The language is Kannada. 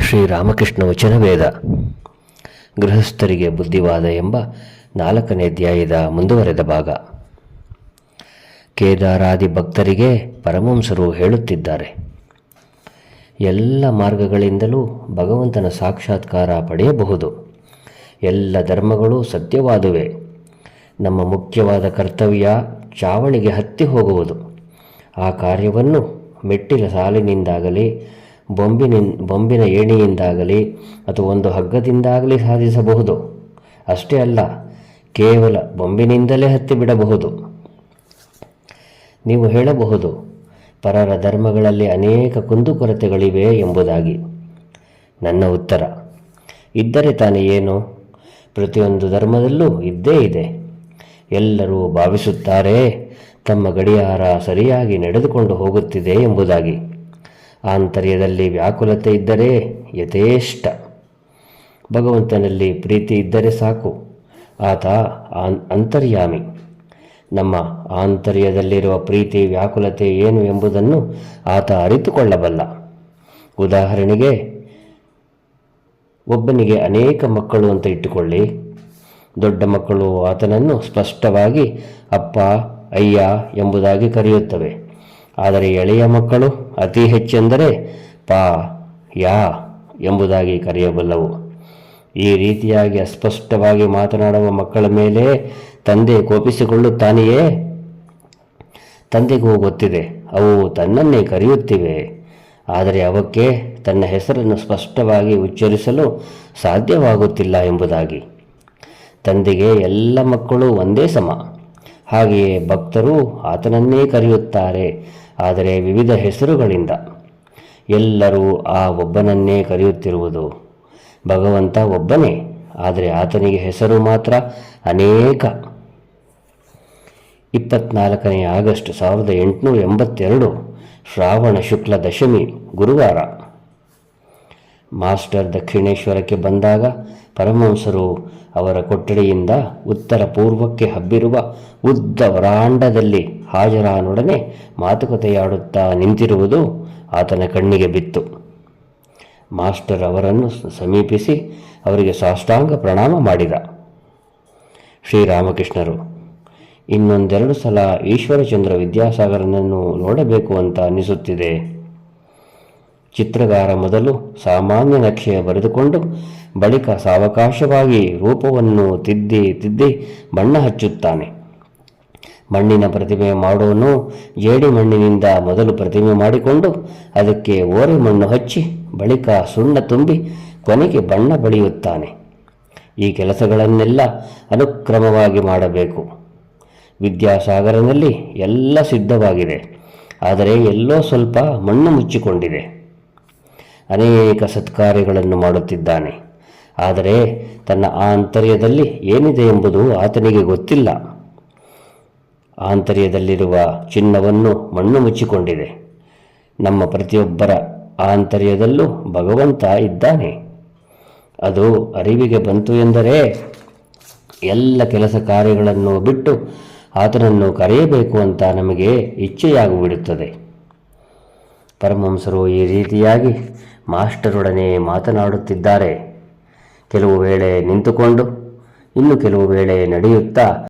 ಶ್ರೀರಾಮಕೃಷ್ಣ ವಚನವೇದ. ಗೃಹಸ್ಥರಿಗೆ ಬುದ್ಧಿವಾದ ಎಂಬ ನಾಲ್ಕನೇ ಅಧ್ಯಾಯದ ಮುಂದುವರೆದ ಭಾಗ. ಕೇದಾರಾದಿ ಭಕ್ತರಿಗೆ ಪರಮಂಸರು ಹೇಳುತ್ತಿದ್ದಾರೆ. ಎಲ್ಲ ಮಾರ್ಗಗಳಿಂದಲೂ ಭಗವಂತನ ಸಾಕ್ಷಾತ್ಕಾರ ಪಡೆಯಬಹುದು. ಎಲ್ಲ ಧರ್ಮಗಳು ಸತ್ಯವಾದುವೆ. ನಮ್ಮ ಮುಖ್ಯವಾದ ಕರ್ತವ್ಯ ಚಾವಣಿಗೆ ಹತ್ತಿ ಹೋಗುವುದು. ಆ ಕಾರ್ಯವನ್ನು ಮೆಟ್ಟಿಲ ಸಾಲಿನಿಂದಾಗಲಿ ಬೊಂಬಿನಿನ್, ಬೊಂಬಿನ ಏಣಿಯಿಂದಾಗಲಿ ಅಥವಾ ಒಂದು ಹಗ್ಗದಿಂದಾಗಲಿ ಸಾಧಿಸಬಹುದು. ಅಷ್ಟೇ ಅಲ್ಲ, ಕೇವಲ ಬೊಂಬಿನಿಂದಲೇ ಹತ್ತಿ ಬಿಡಬಹುದು ನೀವು ಹೇಳಬಹುದು, ಪರರ ಧರ್ಮಗಳಲ್ಲಿ ಅನೇಕ ಕುಂದುಕೊರತೆಗಳಿವೆ ಎಂಬುದಾಗಿ. ನನ್ನ ಉತ್ತರ, ಇದ್ದರೆ ತಾನೇ ಏನು? ಪ್ರತಿಯೊಂದು ಧರ್ಮದಲ್ಲೂ ಇದ್ದೇ ಇದೆ. ಎಲ್ಲರೂ ಭಾವಿಸುತ್ತಾರೆ, ತಮ್ಮ ಗಡಿಯಾರ ಸರಿಯಾಗಿ ನಡೆದುಕೊಂಡು ಹೋಗುತ್ತಿದೆ ಎಂಬುದಾಗಿ. ಆಂತರ್ಯದಲ್ಲಿ ವ್ಯಾಕುಲತೆ ಇದ್ದರೆ ಯಥೇಷ್ಟ. ಭಗವಂತನಲ್ಲಿ ಪ್ರೀತಿ ಇದ್ದರೆ ಸಾಕು. ಆತ ಆನ್- ಅಂತರ್ಯಾಮಿ. ನಮ್ಮ ಆಂತರ್ಯದಲ್ಲಿರುವ ಪ್ರೀತಿ, ವ್ಯಾಕುಲತೆ ಏನು ಎಂಬುದನ್ನು ಆತ ಅರಿತುಕೊಳ್ಳಬಲ್ಲ. ಉದಾಹರಣೆಗೆ, ಒಬ್ಬನಿಗೆ ಅನೇಕ ಮಕ್ಕಳು ಅಂತ ಇಟ್ಟುಕೊಳ್ಳಿ. ದೊಡ್ಡ ಮಕ್ಕಳು ಆತನನ್ನು ಸ್ಪಷ್ಟವಾಗಿ ಅಪ್ಪ, ಅಯ್ಯ ಎಂಬುದಾಗಿ ಕರೆಯುತ್ತವೆ. ಆದರೆ ಎಳೆಯ ಮಕ್ಕಳು ಅತಿ ಹೆಚ್ಚೆಂದರೆ ಪಾ, ಯಾ ಎಂಬುದಾಗಿ ಕರೆಯಬಲ್ಲವು. ಈ ರೀತಿಯಾಗಿ ಅಸ್ಪಷ್ಟವಾಗಿ ಮಾತನಾಡುವ ಮಕ್ಕಳ ಮೇಲೆ ತಂದೆ ಕೋಪಿಸಿಕೊಳ್ಳುತ್ತಾನೆಯೇ? ತಂದೆಗೂ ಗೊತ್ತಿದೆ, ಅವು ತನ್ನನ್ನೇ ಕರೆಯುತ್ತಿವೆ. ಆದರೆ ಅವಕ್ಕೆ ತನ್ನ ಹೆಸರನ್ನು ಸ್ಪಷ್ಟವಾಗಿ ಉಚ್ಚರಿಸಲು ಸಾಧ್ಯವಾಗುತ್ತಿಲ್ಲ ಎಂಬುದಾಗಿ. ತಂದೆಗೆ ಎಲ್ಲ ಮಕ್ಕಳು ಒಂದೇ ಸಮ. ಹಾಗೆಯೇ ಭಕ್ತರು ಆತನನ್ನೇ ಕರೆಯುತ್ತಾರೆ. ಆದರೆ ವಿವಿಧ ಹೆಸರುಗಳಿಂದ ಎಲ್ಲರೂ ಆ ಒಬ್ಬನನ್ನೇ ಕರೆಯುತ್ತಿರುವುದು. ಭಗವಂತ ಒಬ್ಬನೇ, ಆದರೆ ಆತನಿಗೆ ಹೆಸರು ಮಾತ್ರ ಅನೇಕ. ಇಪ್ಪತ್ನಾಲ್ಕನೇ ಆಗಸ್ಟ್ ಸಾವಿರದ ಎಂಟುನೂರ ಎಂಬತ್ತೆರಡು ಶ್ರಾವಣ ಶುಕ್ಲ ದಶಮಿ ಗುರುವಾರ. ಮಾಸ್ಟರ್ ದಕ್ಷಿಣೇಶ್ವರಕ್ಕೆ ಬಂದಾಗ ಪರಮಹಂಸರು ಅವರ ಕೊಠಡಿಯಿಂದ ಉತ್ತರ ಪೂರ್ವಕ್ಕೆ ಹಬ್ಬಿರುವ ಉದ್ದ ವರಾಂಡದಲ್ಲಿ ಹಾಜರಾನೊಡನೆ ಮಾತುಕತೆಯಾಡುತ್ತಾ ನಿಂತಿರುವುದು ಆತನ ಕಣ್ಣಿಗೆ ಬಿತ್ತು. ಮಾಸ್ಟರ್ ಅವರನ್ನು ಸಮೀಪಿಸಿ ಅವರಿಗೆ ಸಾಷ್ಟಾಂಗ ಪ್ರಣಾಮ ಮಾಡಿದ. ಶ್ರೀರಾಮಕೃಷ್ಣರು, ಇನ್ನೊಂದೆರಡು ಸಲ ಈಶ್ವರಚಂದ್ರ ವಿದ್ಯಾಸಾಗರನನ್ನು ನೋಡಬೇಕು ಅಂತ ಅನ್ನಿಸುತ್ತಿದೆ ಚಿತ್ರಗಾರ ಮೊದಲು ಸಾಮಾನ್ಯ ನಕ್ಷೆಯ ಬರೆದುಕೊಂಡು ಬಳಿಕ ಸಾವಕಾಶವಾಗಿ ರೂಪವನ್ನು ತಿದ್ದಿ ತಿದ್ದಿ ಬಣ್ಣ ಹಚ್ಚುತ್ತಾನೆ. ಮಣ್ಣಿನ ಪ್ರತಿಮೆ ಮಾಡೋನು ಜೇಡಿ ಮಣ್ಣಿನಿಂದ ಮೊದಲು ಪ್ರತಿಮೆ ಮಾಡಿಕೊಂಡು ಅದಕ್ಕೆ ಓರೆ ಮಣ್ಣು ಹಚ್ಚಿ ಬಳಿಕ ಸುಣ್ಣ ತುಂಬಿ ಕೊನೆಗೆ ಬಣ್ಣ ಬಳಿಯುತ್ತಾನೆ. ಈ ಕೆಲಸಗಳನ್ನೆಲ್ಲ ಅನುಕ್ರಮವಾಗಿ ಮಾಡಬೇಕು. ವಿದ್ಯಾಸಾಗರನಲ್ಲಿ ಎಲ್ಲ ಸಿದ್ಧವಾಗಿದೆ. ಆದರೆ ಎಲ್ಲೋ ಸ್ವಲ್ಪ ಮಣ್ಣು ಮುಚ್ಚಿಕೊಂಡಿದೆ. ಅನೇಕ ಸತ್ಕಾರ್ಯಗಳನ್ನು ಮಾಡುತ್ತಿದ್ದಾನೆ. ಆದರೆ ತನ್ನ ಆಂತರ್ಯದಲ್ಲಿ ಏನಿದೆ ಎಂಬುದು ಆತನಿಗೆ ಗೊತ್ತಿಲ್ಲ. ಆಂತರ್ಯದಲ್ಲಿರುವ ಚಿನ್ನವನ್ನು ಮಣ್ಣು ಮುಚ್ಚಿಕೊಂಡಿದೆ. ನಮ್ಮ ಪ್ರತಿಯೊಬ್ಬರ ಆಂತರ್ಯದಲ್ಲೂ ಭಗವಂತ ಇದ್ದಾನೆ. ಅದು ಅರಿವಿಗೆ ಬಂತು ಎಂದರೆ ಎಲ್ಲ ಕೆಲಸ ಕಾರ್ಯಗಳನ್ನು ಬಿಟ್ಟು ಆತನನ್ನು ಕರೆಯಬೇಕು ಅಂತ ನಮಗೆ ಇಚ್ಛೆಯಾಗಿಬಿಡುತ್ತದೆ. ಪರಮಹಂಸರು ಈ ರೀತಿಯಾಗಿ ಮಾಸ್ಟರೊಡನೆ ಮಾತನಾಡುತ್ತಿದ್ದಾರೆ. ಕೆಲವು ವೇಳೆ ನಿಂತುಕೊಂಡು ಇನ್ನು ಕೆಲವು ವೇಳೆ ನಡೆಯುತ್ತಾ